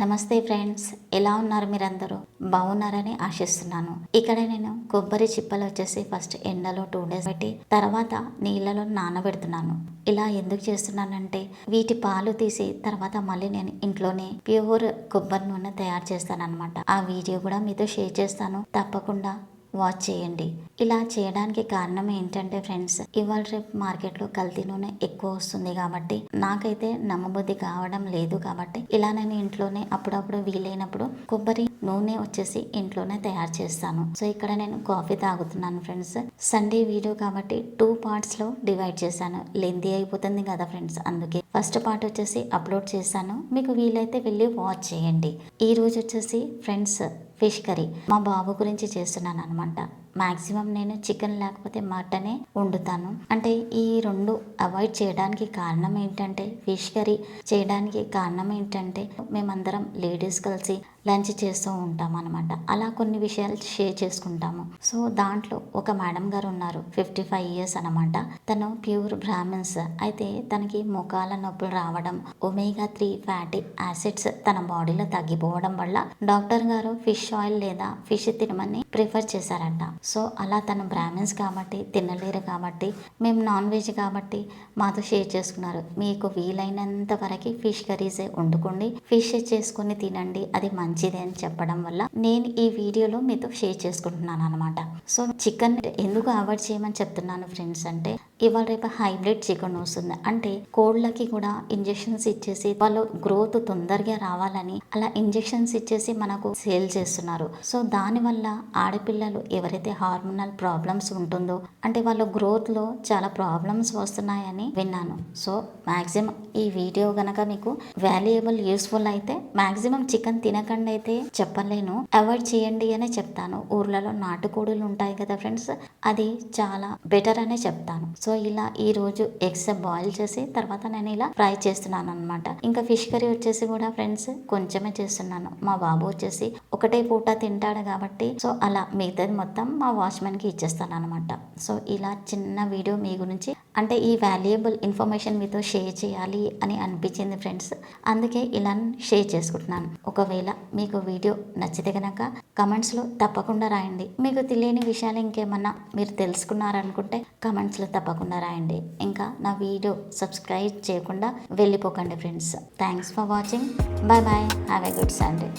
నమస్తే ఫ్రెండ్స్ ఎలా ఉన్నారు మీరందరూ? బాగున్నారని ఆశిస్తున్నాను. ఇక్కడ నేను కొబ్బరి చిప్పలు వచ్చేసి ఫస్ట్ ఎండలో టూ డేస్ పెట్టి తర్వాత నీళ్ళలో నానబెడుతున్నాను. ఇలా ఎందుకు చేస్తున్నానంటే వీటి పాలు తీసి తర్వాత మళ్ళీ నేను ఇంట్లోనే ప్యూర్ కొబ్బరి నూనె తయారు చేస్తాను అనమాట ఆ వీడియో కూడా మీతో షేర్ చేస్తాను. తప్పకుండా వాచ్ చేయండి. ఇలా చేయడానికి కారణం ఏంటంటే ఫ్రెండ్స్ ఇవాళ రేపు మార్కెట్లో కల్తీ నూనె ఎక్కువ వస్తుంది కాబట్టి నాకైతే నమ్మబుద్ధి కావడం లేదు కాబట్టి ఇలా నేను ఇంట్లోనే అప్పుడప్పుడు వీలైనప్పుడు కొబ్బరి నూనె వచ్చేసి ఇంట్లోనే తయారు చేస్తాను. సో ఇక్కడ నేను కాఫీ తాగుతున్నాను ఫ్రెండ్స్. సండే వీడియో కాబట్టి టూ పార్ట్స్లో డివైడ్ చేశాను. లెంతీ అయిపోతుంది కదా ఫ్రెండ్స్ అందుకే. ఫస్ట్ పార్ట్ వచ్చేసి అప్లోడ్ చేశాను. మీకు వీలైతే వెళ్ళి వాచ్ చేయండి. ఈ రోజు వచ్చేసి ఫ్రెండ్స్ ఫిష్ కర్రీ మా బాబు గురించి చేస్తున్నాను అనమాట మాక్సిమం నేను చికెన్ లేకపోతే మటనే వండుతాను. అంటే ఈ రెండు అవాయిడ్ చేయడానికి కారణం ఏంటంటే ఫిష్ కర్రీ చేయడానికి కారణం ఏంటంటే మేమందరం లేడీస్ కలిసి లంచ్ చేస్తూ ఉంటాం అనమాట అలా కొన్ని విషయాలు షేర్ చేసుకుంటాము. సో దాంట్లో ఒక మేడం గారు ఉన్నారు ఫిఫ్టీ ఫైవ్ ఇయర్స్ అనమాట తను ప్యూర్ బ్రాహ్మిన్స్. అయితే తనకి ముఖాల నొప్పులు రావడం ఒమేగా త్రీ ఫ్యాటీ యాసిడ్స్ తన బాడీలో తగ్గిపోవడం వల్ల డాక్టర్ గారు ఫిష్ ఆయిల్ లేదా ఫిష్ తినమని ప్రిఫర్ చేశారంట. సో అలా తను బ్రాహ్మిన్స్ కాబట్టి తినలేరు కాబట్టి మేము నాన్ వెజ్ కాబట్టి మాతో షేర్ చేసుకున్నారు. మీకు వీలైనంత వరకు ఫిష్ కర్రీసే వండుకోండి. ఫిష్ చేసుకొని తినండి. అది మంచిది అని చెప్పడం వల్ల నేను ఈ వీడియోలో మీతో షేర్ చేసుకుంటున్నాను అనమాట సో చికెన్ ఎందుకు అవాయిడ్ చేయమని చెప్తున్నాను ఫ్రెండ్స్ అంటే ఇవాళ రేపు హైబ్రిడ్ చికెన్ వస్తుంది. అంటే కోళ్ళకి కూడా ఇంజెక్షన్స్ ఇచ్చేసి వాళ్ళు గ్రోత్ తొందరగా రావాలని అలా ఇంజెక్షన్స్ ఇచ్చేసి మనకు సేల్ చేస్తున్నారు. సో దానివల్ల ఆడపిల్లలు ఎవరైతే హార్మోనల్ ప్రాబ్లమ్స్ ఉంటుందో అంటే వాళ్ళ గ్రోత్లో చాలా ప్రాబ్లమ్స్ వస్తున్నాయని విన్నాను. సో మ్యాక్సిమం ఈ వీడియో గనక మీకు వాల్యుయబుల్ యూస్ఫుల్ అయితే మ్యాక్సిమం చికెన్ తినకండి అయితే చెప్పలేను. అవాయిడ్ చేయండి అనే చెప్తాను. ఊర్లలో నాటుకోడులు ఉంటాయి కదా ఫ్రెండ్స్ అది చాలా బెటర్ అనే చెప్తాను. సో సో ఇలా ఈ రోజు ఎగ్స్ బాయిల్ చేసి తర్వాత నేను ఇలా ఫ్రై చేస్తున్నాను అనమాట ఇంకా ఫిష్ కర్రీ వచ్చేసి కూడా ఫ్రెండ్స్ కొంచెమే చేస్తున్నాను. మా బాబు వచ్చేసి ఒకటే పూట తింటాడు కాబట్టి సో అలా మిగతాది మొత్తం మా వాచ్మెన్కి ఇచ్చేస్తాను అనమాట సో ఇలా చిన్న వీడియో మీ గురించి అంటే ఈ వాల్యుయబుల్ ఇన్ఫర్మేషన్ మీతో షేర్ చేయాలి అని అనిపించింది ఫ్రెండ్స్ అందుకే ఇలా షేర్ చేసుకుంటున్నాను. ఒకవేళ మీకు వీడియో నచ్చితే కనుక కమెంట్స్లో తప్పకుండా రాయండి. మీకు తెలియని విషయాలు ఇంకేమన్నా మీరు తెలుసుకున్నారనుకుంటే కమెంట్స్లో తప్పకుండా రాయండి. ఇంకా నా వీడియో సబ్స్క్రైబ్ చేయకుండా వెళ్ళిపోకండి friends thanks for watching bye bye have a good Sunday